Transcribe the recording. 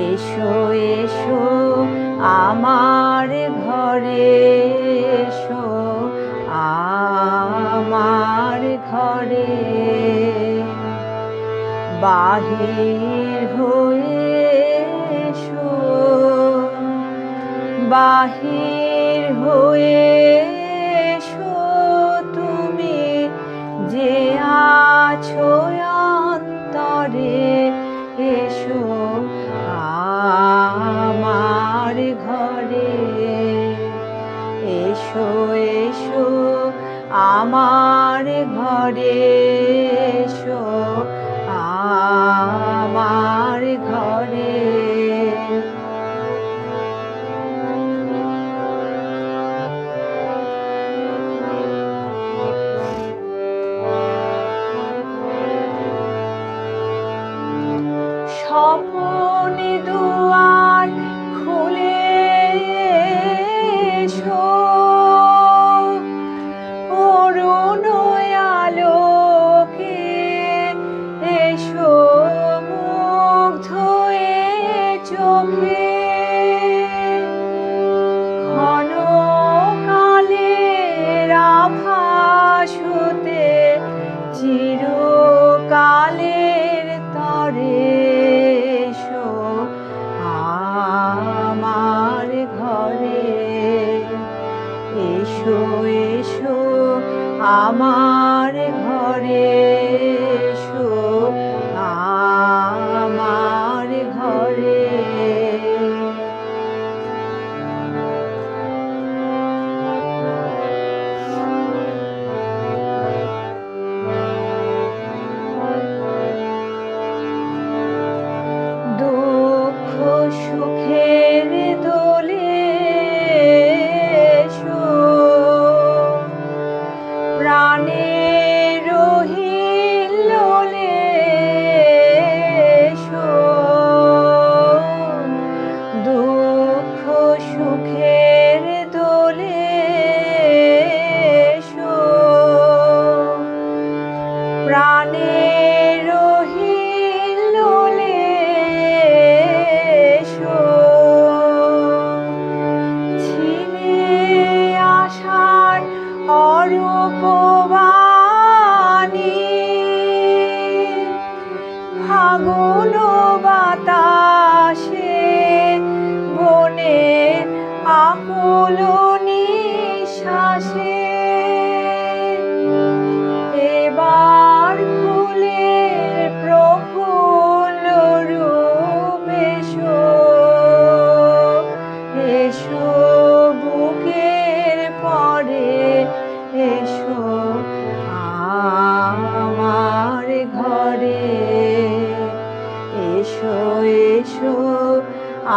এসো এসো, আমার ঘরে এসো, আমার ঘরে। বাহির হয়ে এসো, বাহির হয়ে এসো তুমি আছো অন্তরে। এসো ঘরে আমার ঘরে। স্বপনে দুয়ার আমার ঘরে আমার ঘরে দুঃখ সুখের প্রাণের